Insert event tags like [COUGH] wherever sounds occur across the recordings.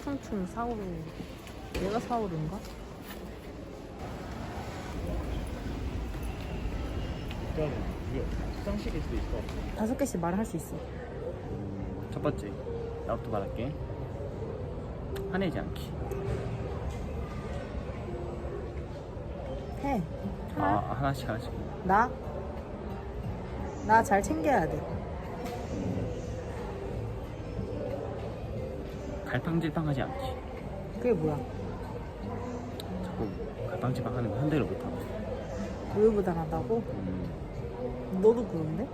춤춤춤 사오르 내가 수도 있어. 다섯 개씩 말할 수 있어. 음, 첫 번째, 나부터 말할게. 화내지 않기. 해. 아, 하나. 하나씩 하나씩. 나? 나 잘 챙겨야 돼. 갈팡질팡하지 않기. 그게 뭐야? 자꾸 갈팡질팡하는 거 현대를 못하고. 우유부단하다고? 음, 너도 그런데?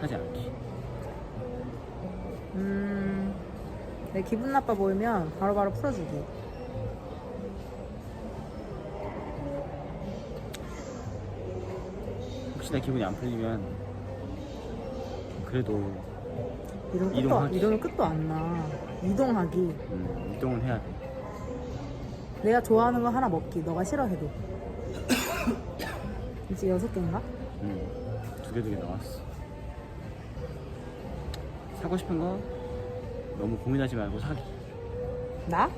하지 않기. 음, 내 기분 나빠 보이면 바로바로 풀어주기. 혹시 내 기분이 안 풀리면 그래도 이런 끝도, 이동하기. 이러면 끝도 안 나. 이동하기. 음, 이동을 해야 돼. 내가 좋아하는 거 하나 먹기. 너가 싫어해도. [COUGHS] 이제 여섯 개인가? 음, 두개 두 개 나왔어. 사고 싶은 거 너무 고민하지 말고 사기. 나?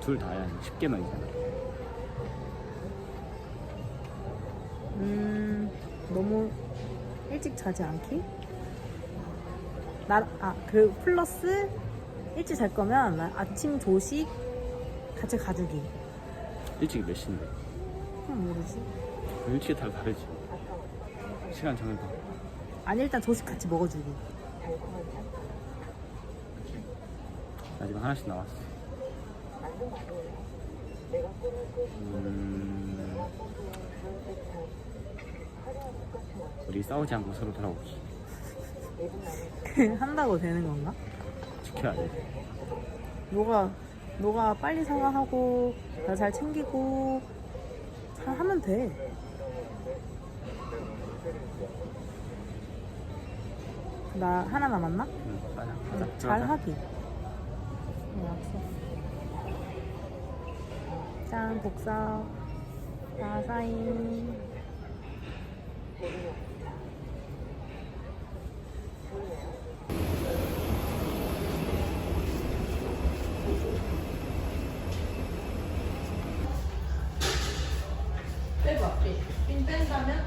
둘 다야. 10개만 있잖아. 음, 너무 일찍 자지 않기? 나, 아, 그 플러스 일찍 잘 거면 나 아침 조식 같이 가주기. 일찍이 몇 시인데? 그럼 모르지. 일찍이 다 다르지. 시간 정해봐. 아니, 일단 조식 같이 먹어주기. 마지막 하나씩 나왔어. 음, 우리 싸우지 않고 서로 돌아오기. 한다고 되는 건가? 지켜야 돼. 너가, 너가 빨리 사과하고, 나 잘 챙기고, 잘 하면 돼. 나 하나 남았나? 응, 맞아. 가자. 잘 들어가자. 하기. 네, 약속. 짠, 복사. 다 사인. 빼봐, 빼. 핀 뺀다면?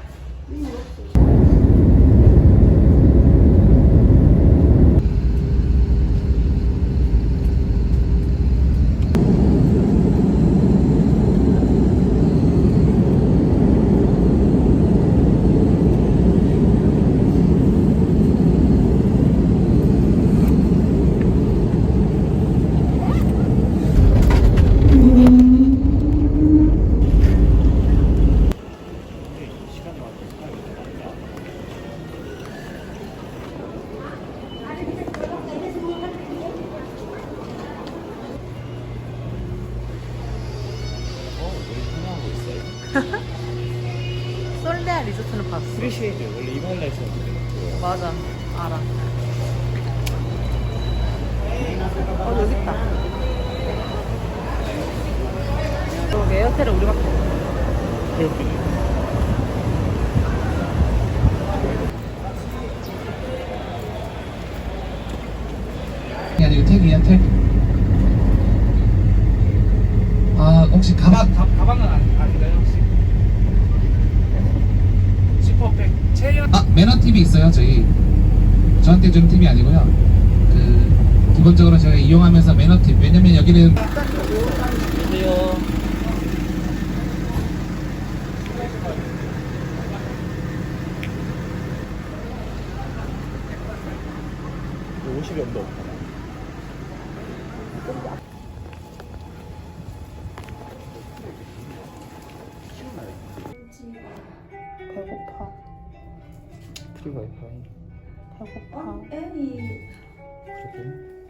시간이 왔고 시간이 왔다. 어, 우리 생각하고 있어요. 솔데아 리조트는 봤어. 프리쉐이드 원래 이거 할라 했었는데. 맞아, 알아. 어, 여기 있다. 너 에어텔을 우리밖에 없어. 그렇게. 아니고 택이야 택. 아 혹시 가방 가, 가방은 안, 아닌가요 혹시? 슈퍼백 체형 아 매너 팁이 있어요 저희 저한테 주는 팁이 아니고요. 그 기본적으로 제가 이용하면서 매너 팁 왜냐면 여기는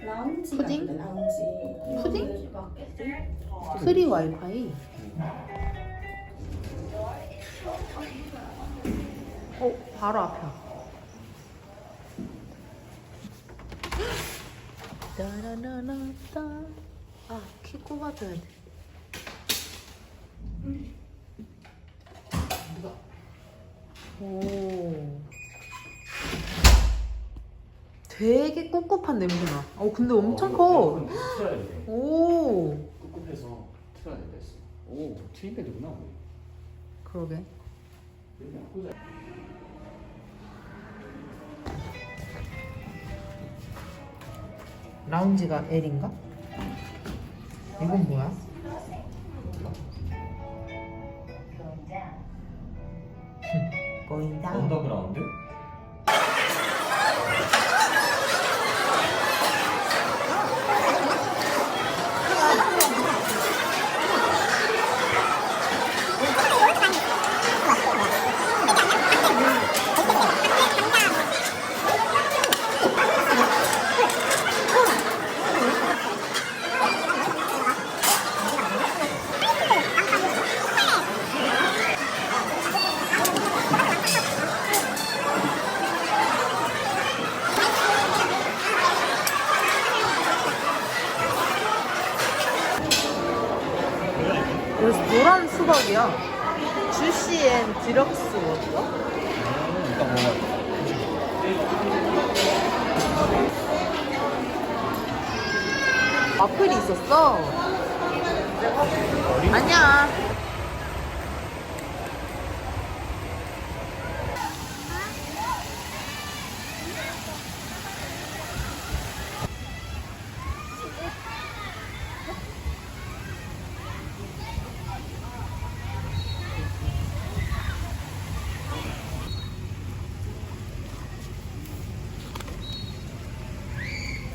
라운지 푸딩? 같은데, 라운지 푸딩? 프리 와이파이. 어, 바로 앞이야. 따라라라따. 아, 키 꼽아줘야 돼. 오. 되게 꿉꿉한 냄새나. 어, 근데 엄청 커. 틀어야 돼. 오. 꿉꿉해서 틀어야 된다 했어. 오, 트윈베드구나. 그러게. 라운지가 L인가? 이건 뭐야? going down. 언더그라운드?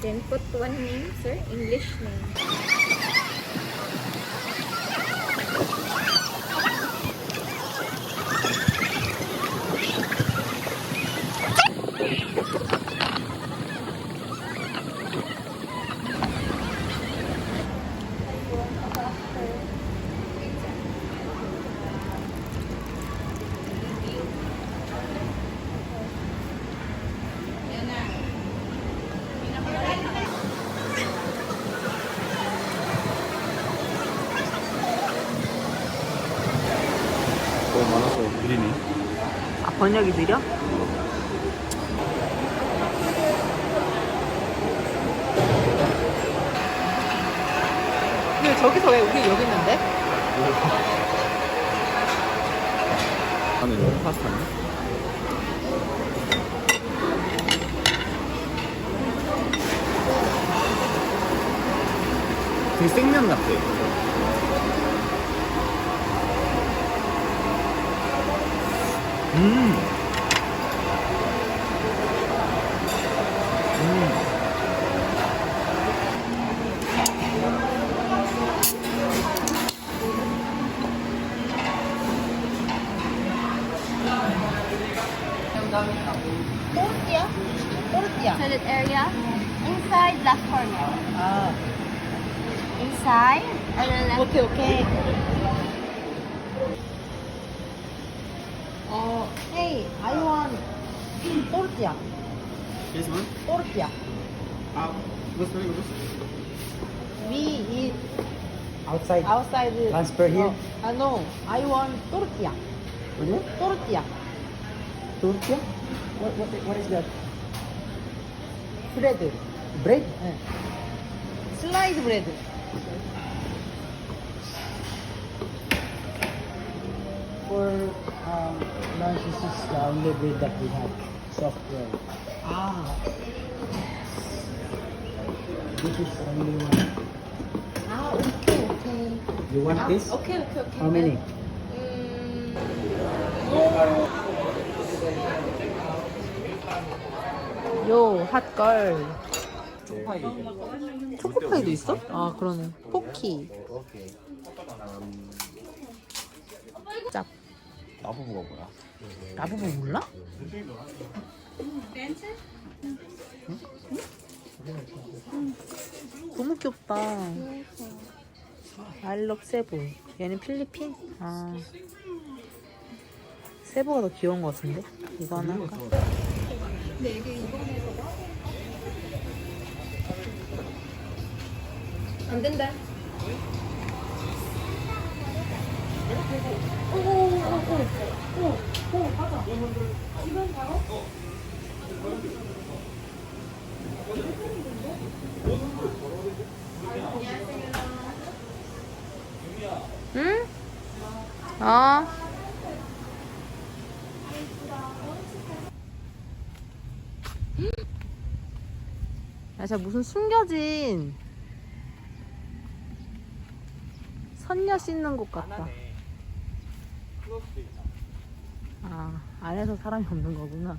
Then put one name, sir. English name. 번역이 느려? 근데 저기서 왜 우리 여기 있는데? 안에 뭐 파스타네? 되게 생면 같아. dami na ako. Area. Inside, last corner. Ah. Inside. Okay, okay. Oh, hey, I want tortilla. This one? Tortilla. Uh, what's the name? We eat outside. Outside. Transfer here? Oh, uh, no, I want tortilla. Really? do? Tortilla. Turkey? What, what, what is that? Bread. Bread? 네. 슬라이드 브레드. For um, lunch, this is the only bread that we have. Soft bread. 아, This is only one. 아, 오케이, 오케이. You want this? 오케이, 오케이, 오케이. How many? 음, 요, 핫걸. 초파이. 초코파이도 있어? 아, 그러네. 포키. 짭. 나부부가 뭐야? 라부부 몰라? 너무 귀엽다. 알럽 세부. 얘는 필리핀? 아. 세부가 더 귀여운 것 같은데? 이거 하나 할까? 안 된다. 응? 어. 야, 진짜 무슨 숨겨진 선녀 씻는 곳 같다. 아, 안에서 사람이 없는 거구나.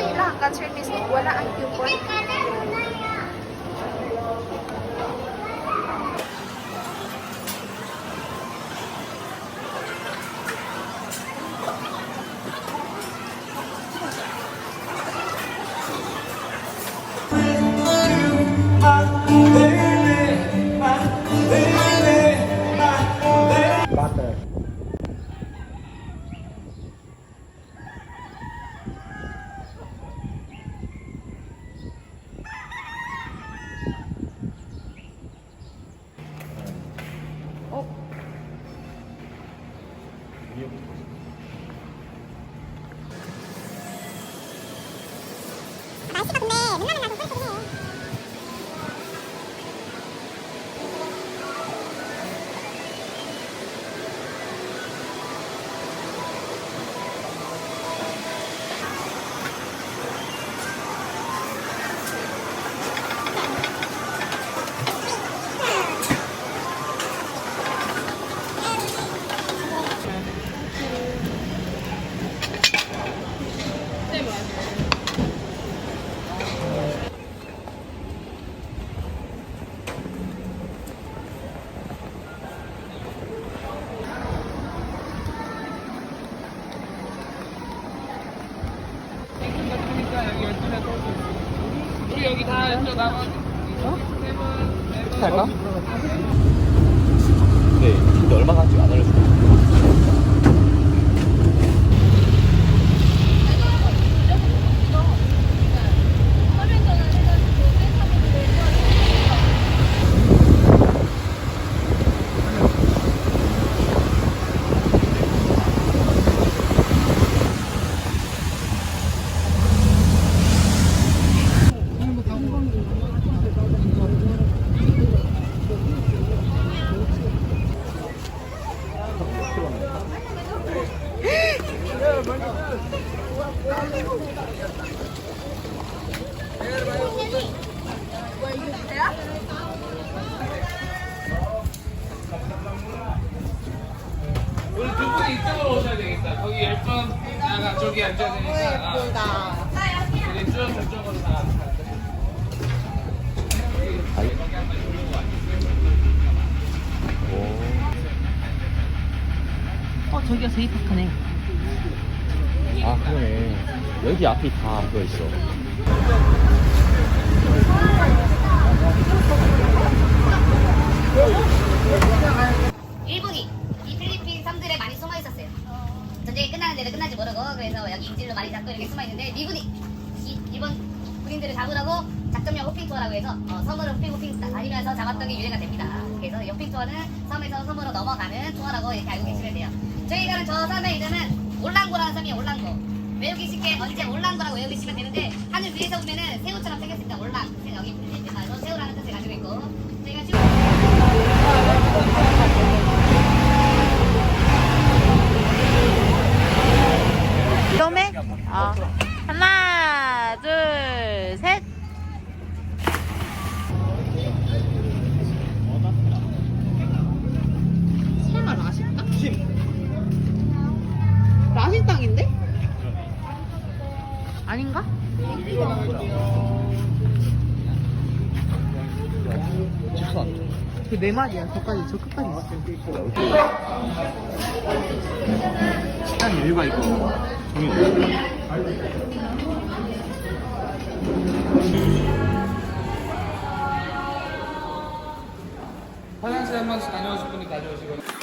sa ilang concern mismo, wala ang viewpoint. 저기가 제이파크네. 아, 그러네. 여기 앞이 다 그거 있어. 일본이 이 필리핀 섬들에 많이 숨어 있었어요. 전쟁이 끝나는 데도 끝나지 모르고 그래서 여기 인질로 많이 잡고 이렇게 숨어 있는데 미군이 이 일본 군인들을 잡으라고 작전명 호핑 투어라고 해서 어, 섬으로 호핑 호핑 다니면서 잡았던 게 유래가 됩니다. 그래서 이 호핑 투어는 섬에서 섬으로 넘어가는 투어라고 이렇게 알고 계시면 돼요. 저희 가는 저 섬의 이름은 올랑고라는 섬이에요. 올랑고. 외우기 쉽게 언제 올랑고라고 외우시면 되는데 하늘 위에서 보면은 새우처럼 생겼습니다. 올랑. 여기 필리핀 말로 새우라는 뜻을 가지고 있고 저희가 지금 위험 네 마리야. 저까지 저 끝까지 있어. 식단 여유가 있고 정이. 화장실 한 번씩 다녀오실 분이 가져오시고.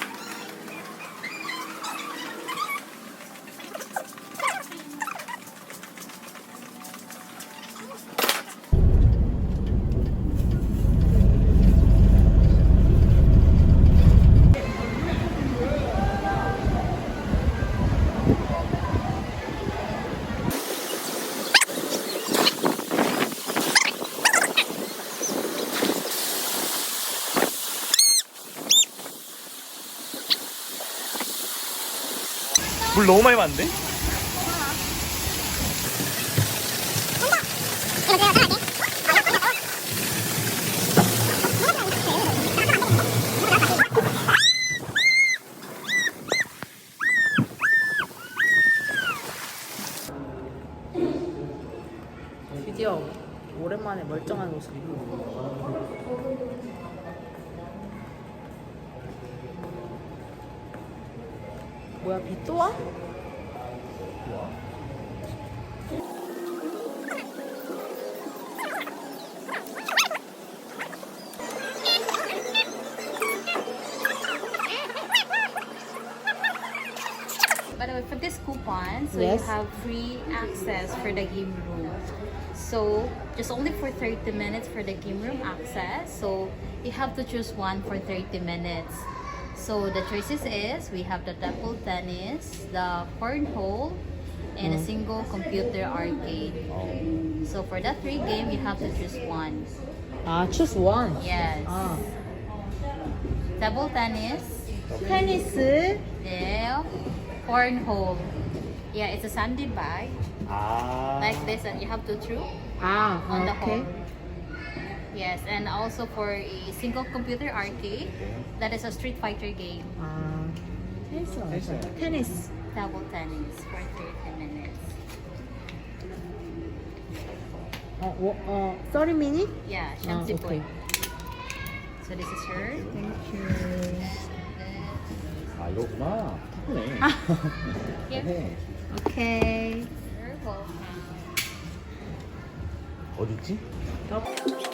너무 많이 맞는데? 뭐야 비 또 와? By the way, for this coupon, so Yes. you have free access for the game room. So just only for 30 minutes for the game room access. So you have to choose one for 30 minutes. So the choices is we have the table tennis, the cornhole, and a single computer arcade. So for that three game, you have to choose one. 아 choose one Yes. 아 Table tennis, 테니스 yeah, cornhole. Yeah, it's a sandy bag. 아. like this and you have to throw 아 on the 오케이 hole. Yes, and also for a single computer arcade, that is a Street Fighter game, 아 테니스가 맞아 테니스 table tennis for 30 minutes. 어, 워, 어 30 minute? Yeah, 아 Shansi 오케이 Boy. So this is her. 아 이거구나. [LAUGHS] 예쁘네. Here. 오케이 You're welcome. 어디 있지? 친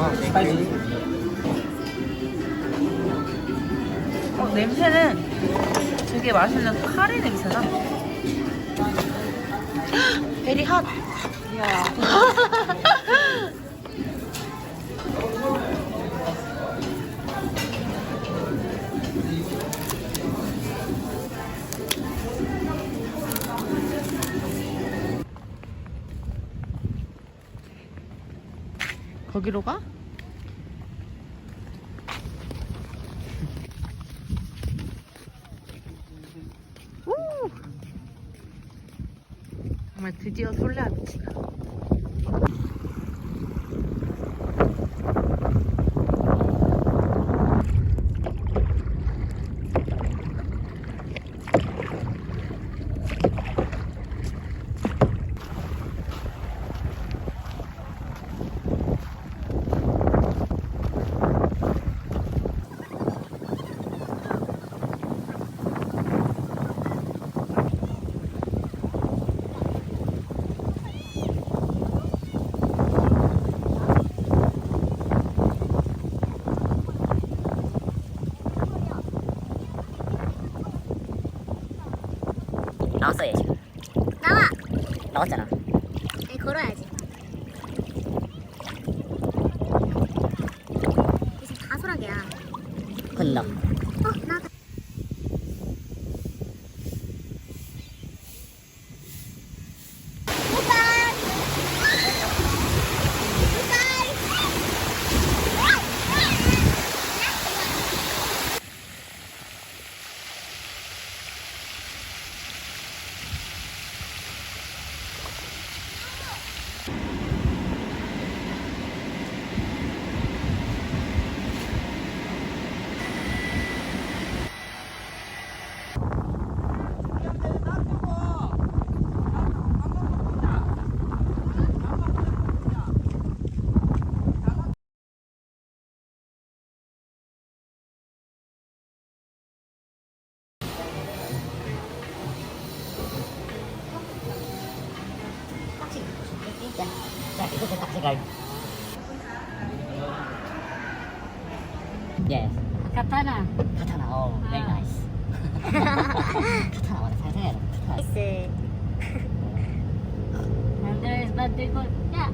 아, 스파이시. 어, 냄새는 되게 맛있는 카레 냄새나. 베리 핫. 이야. [LAUGHS] 거기로 가? 우! 정말 드디어 솔레 아비치다. Yes. katana. Katana. Oh, very nice. Katana. 완전 살살해야 돼. Katana. 나이스. 남들 만들고 야.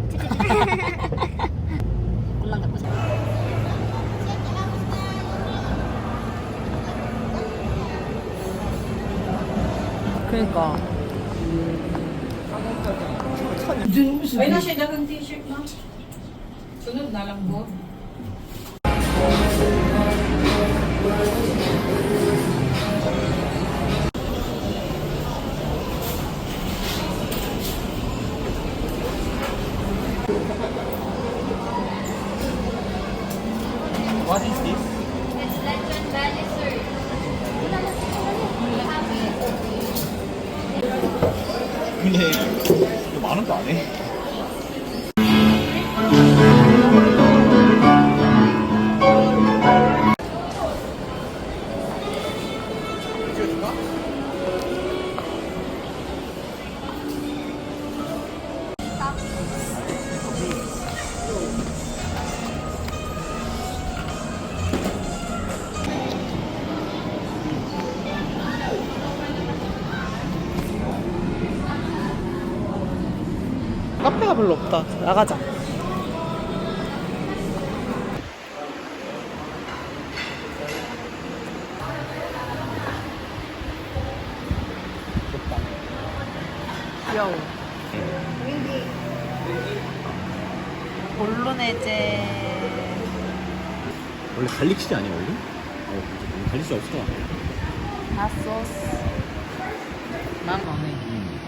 꿈만 갖고 살. 그니까. Ay, na siya dagang t-shirt na. Sunod na lang po. What is this? It's legend valley, sir. 근데 이거 만 원도 안 해. 나가자. 귀여워. 볼로네제. 원래 갈릭시즈 아니야 원래? 어, 그치. 갈릭시즈 없어. 핫소스. 난 안해. 음.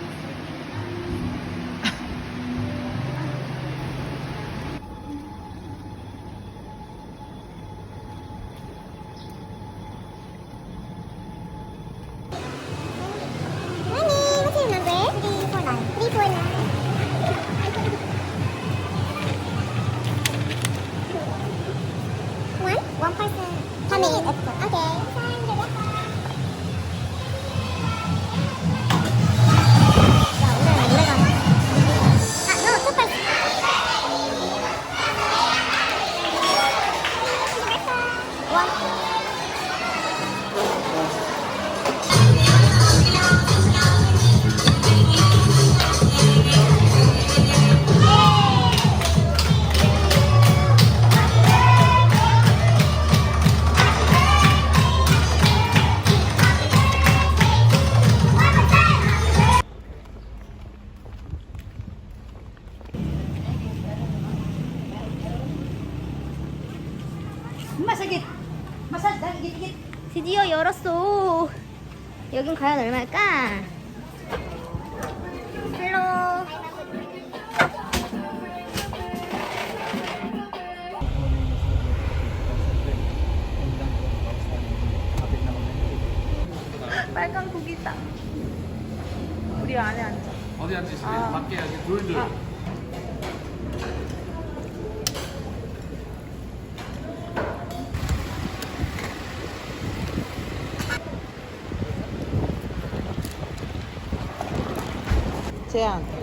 함께 해야지 돌들 아. 제안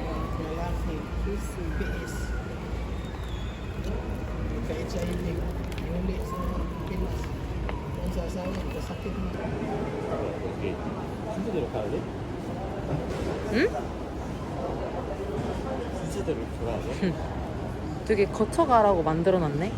되게 거쳐가라고 만들어놨네.